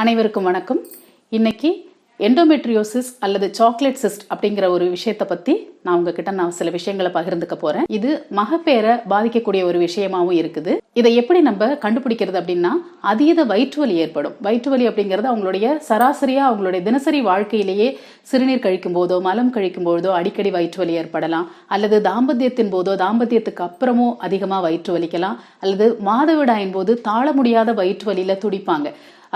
அனைவருக்கும் வணக்கம். இன்னைக்கு எண்டோமெட்ரியோசிஸ் அல்லது சாக்லேட் சிஸ்ட் அப்படிங்கிற ஒரு விஷயத்தை பத்தி நான் உங்ககிட்ட நான் சில விஷயங்களை பகிர்ந்துக்க போறேன். இது மகப்பேரை பாதிக்கக்கூடிய ஒரு விஷயமாவும் இருக்குது. இதை எப்படி நம்ம கண்டுபிடிக்கிறது அப்படின்னா அதீத வயிற்று வலி ஏற்படும். வயிற்று வலி அப்படிங்கிறது அவங்களுடைய சராசரியா அவங்களுடைய தினசரி வாழ்க்கையிலேயே சிறுநீர் கழிக்கும் போதோ மலம் கழிக்கும் போதோ அடிக்கடி வயிற்று வலி ஏற்படலாம். அல்லது தாம்பத்தியத்தின் போதோ தாம்பத்தியத்துக்கு அப்புறமோ அதிகமா வயிற்று வலிக்கலாம். அல்லது மாதவிடாயின் போது தாழ முடியாத வயிற்று வலியில துடிப்பாங்க.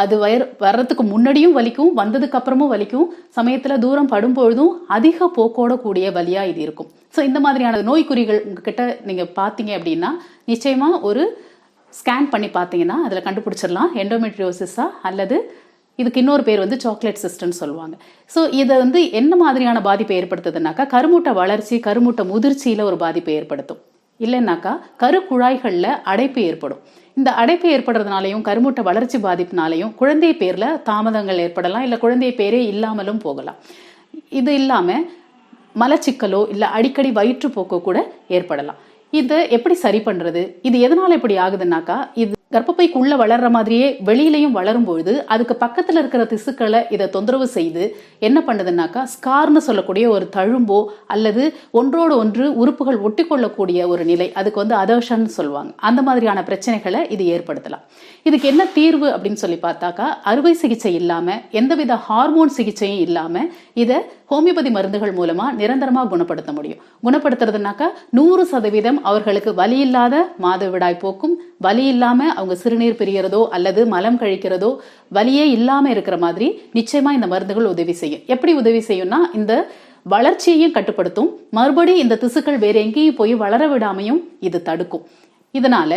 அது வயிறு வர்றதுக்கு முன்னாடியும் வலிக்கும் வந்ததுக்கு அப்புறமும் வலிக்கும். சமயத்துல தூரம் படும்பொழுதும் அதிக போக்கோட கூடிய வலியா இது இருக்கும். ஸோ இந்த மாதிரியான நோய்க்குறிகள் உங்ககிட்ட நீங்க பாத்தீங்க அப்படின்னா நிச்சயமா ஒரு ஸ்கேன் பண்ணி பார்த்தீங்கன்னா அதில் கண்டுபிடிச்சிடலாம். எண்டோமெட்ரியோசிஸா அல்லது இதுக்கு இன்னொரு பேர் வந்து சாக்லேட் சிஸ்டம்னு சொல்லுவாங்க. ஸோ இதை வந்து என்ன மாதிரியான பாதிப்பை ஏற்படுத்துதுனாக்கா கருமூட்டை வளர்ச்சி கருமூட்டை முதிர்ச்சியில் ஒரு பாதிப்பை ஏற்படுத்தும். இல்லைன்னாக்கா கரு குழாய்களில் அடைப்பு ஏற்படும். இந்த அடைப்பு ஏற்படுறதுனாலையும் கருமூட்டை வளர்ச்சி பாதிப்புனாலையும் குழந்தை பேரில் தாமதங்கள் ஏற்படலாம் இல்லை குழந்தை பேரே இல்லாமலும் போகலாம். இது இல்லாமல் மலச்சிக்கலோ இல்லை அடிக்கடி வயிற்றுப்போக்கோ கூட ஏற்படலாம். இதை எப்படி சரி பண்ணுறது இது எதனால இப்படி ஆகுதுன்னாக்கா இது கர்ப்பப்பைக்குள்ளே வளர்ற மாதிரியே வெளியிலையும் வளரும் பொழுது அதுக்கு பக்கத்துல இருக்கிற திசுக்களை இதை தொந்தரவு செய்து என்ன பண்ணுதுன்னாக்கா ஸ்கார்னு சொல்லக்கூடிய ஒரு தழும்போ அல்லது ஒன்றோடு ஒன்று உறுப்புகள் ஒட்டி கொள்ளக்கூடிய ஒரு நிலை அதுக்கு வந்து அதர்ஷன் சொல்லுவாங்க. அந்த மாதிரியான பிரச்சனைகளை இது ஏற்படுத்தலாம். இதுக்கு என்ன தீர்வு அப்படின்னு சொல்லி பார்த்தாக்கா அறுவை சிகிச்சை இல்லாம எந்தவித ஹார்மோன் சிகிச்சையும் இல்லாம இதை ஹோமியோபதி மருந்துகள் மூலமா நிரந்தரமா குணப்படுத்த முடியும். குணப்படுத்துறதுனாக்கா நூறு சதவீதம் அவர்களுக்கு வலி இல்லாத மாதவிடாய் போக்கும் வலி இல்லாம அவங்க சிறுநீர் பிரியறதோ அல்லது மலம் கழிக்கிறதோ வலியே இல்லாம இருக்கிற மாதிரி நிச்சயமா இந்த மருந்துகள் உதவி செய்யும். எப்படி உதவி செய்யும்னா இந்த வளர்ச்சியையும் கட்டுப்படுத்தும். மறுபடி இந்த திசுக்கள் வேற எங்கேயும் போய் வளர விடாமையும் இது தடுக்கும். இதனால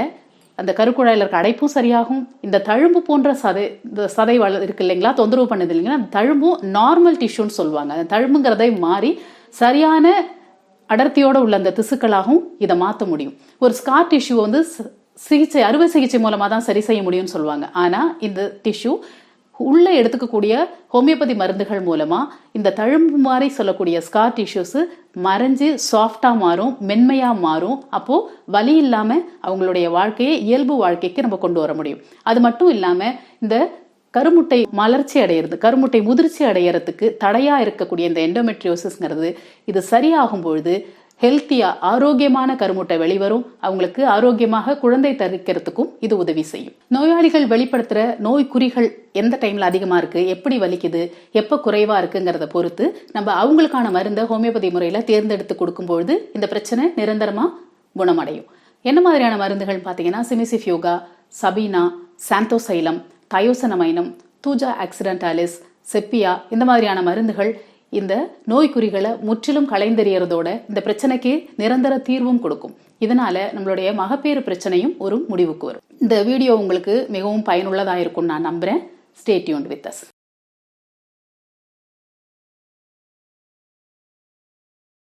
அந்த கருக்குழாயில் இருக்க அடைப்பும் சரியாகும். இந்த தழும்பு போன்ற சதை இந்த சதை வள இருக்கு இல்லைங்களா? தொந்தரவு பண்ணுது இல்லைங்களா? அந்த தழும்பும் நார்மல் டிஷ்யூன்னு சொல்லுவாங்க. அந்த தழும்புங்கிறதை மாறி சரியான அடர்த்தியோடு உள்ள அந்த திசுக்களாகவும் இதை மாற்ற முடியும். ஒரு ஸ்கார் டிஷ்யூ வந்து சிகிச்சை அறுவை சிகிச்சை மூலமாக தான் சரி செய்ய முடியும்னு சொல்லுவாங்க. ஆனால் இந்த டிஷ்யூ உள்ளே எடுத்துக்கக்கூடிய ஹோமியோபதி மருந்துகள் மூலமாக இந்த தழும்பு மாதிரி சொல்லக்கூடிய ஸ்கார் டிஷ்யூஸ் மறைஞ்சு சாஃப்டாக மாறும் மென்மையாக மாறும். அப்போது வலி இல்லாமல் அவங்களுடைய வாழ்க்கையை இயல்பு வாழ்க்கைக்கு நம்ம கொண்டு வர முடியும். அது மட்டும் இல்லாமல் இந்த கருமுட்டை மலர்ச்சி அடையிறது கருமுட்டை முதிர்ச்சி அடையிறதுக்கு தடையாக இருக்கக்கூடிய இந்த எண்டோமெட்ரியோசிஸ்ங்கிறது இது சரியாகும் பொழுது ஹெல்த்தியா ஆரோக்கியமான கருமுட்டை வெளிவரும். அவங்களுக்கு ஆரோக்கியமாக குழந்தை தரிக்கிறதுக்கும் இது உதவி செய்யும். நோயாளிகள் வெளிப்படுத்துற நோய் குறிகள் எந்த டைம்ல அதிகமா இருக்கு எப்படி வலிக்குது எப்ப குறைவா இருக்குங்கிறத பொறுத்து நம்ம அவங்களுக்கான மருந்தை ஹோமியோபதி முறையில தேர்ந்தெடுத்து கொடுக்கும்பொழுது இந்த பிரச்சனை நிரந்தரமா குணமடையும். என்ன மாதிரியான மருந்துகள் பார்த்தீங்கன்னா சிமிசிஃபியூகா சபீனா சாந்தோசைலம் தயோசனமைனம் தூஜா ஆக்சிடென்டாலிஸ் செப்பியா இந்த மாதிரியான மருந்துகள் இந்த நோய்க்குறிகளை முற்றிலும் களைந்தெறியறதோட இந்த பிரச்சனைக்கு நிரந்தர தீர்வும் கொடுக்கும். இதனால நம்மளுடைய மகப்பேறு பிரச்சனையும் ஒரு முடிவுக்கு வரும். இந்த வீடியோ உங்களுக்கு மிகவும் பயனுள்ளதாக இருக்கும்னு நான் நம்புறேன். Stay tuned with us